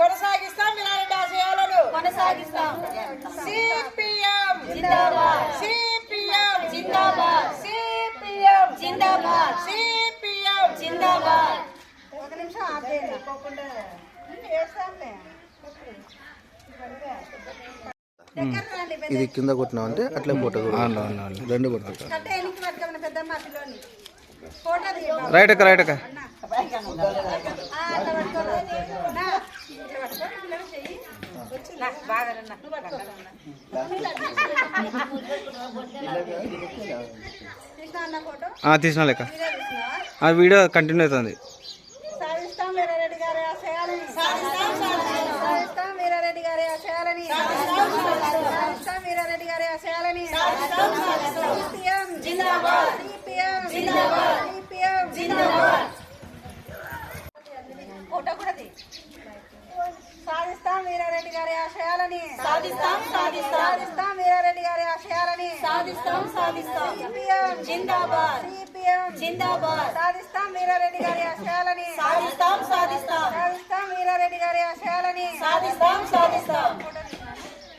కొనసాగిస్తాం ఆశయాలను. కొనసాగిస్తాం సిపిఎం. జిందాబాద్. సిపిఎం. జిందాబాద్. సిపిఎం. జిందాబాద్. సిపిఎం. జిందాబాద్. ఒక నిమిషం ఆపేయండి పోకుండా ఏడ్చాంలే. దగ్గర రండి, పెద్ద- ఇది కింద కొట్టినావు అంటే అట్లే ఫోటో రెండు కొడతా కట్ట. ఎనికి పట్టుకోండి పెద్దమ్మ పిల్లోని. రైట్ అక్క రైట్ అక్క. తీసినా అన్న ఫోటో? తీసిన లెక్క? ఆ వీడియో కంటిన్యూ అవుతుంది. వీరారెడ్డి గారి ఆశయాలని. సాధిస్తాం వీరారెడ్డి గారి ఆశయాలని సాధిస్తాం వీరారెడ్డి గారి ఆశయాలని సిపిఎం జిందాబాద్ సిపిఎం జిందాబాద్ సిపిఎం జిందాబాద్ ఫోటో కూడా తీ. సాధిస్తాం వీరారెడ్డి గారి ఆశయాలని సాధిస్తాం సాధిస్తాం. సాధిస్తాం వీరారెడ్డి గారి ఆశయాలని. సాధిస్తాం సాధిస్తాం. జిందాబాద్. జిందాబాద్. సాధిస్తాం వీరారెడ్డి గారి ఆశయాలని. సాధిస్తాం సాధిస్తాం. సాధిస్తాం వీరారెడ్డి గారి ఆశయాలని. సాధిస్తాం సాధిస్తాం.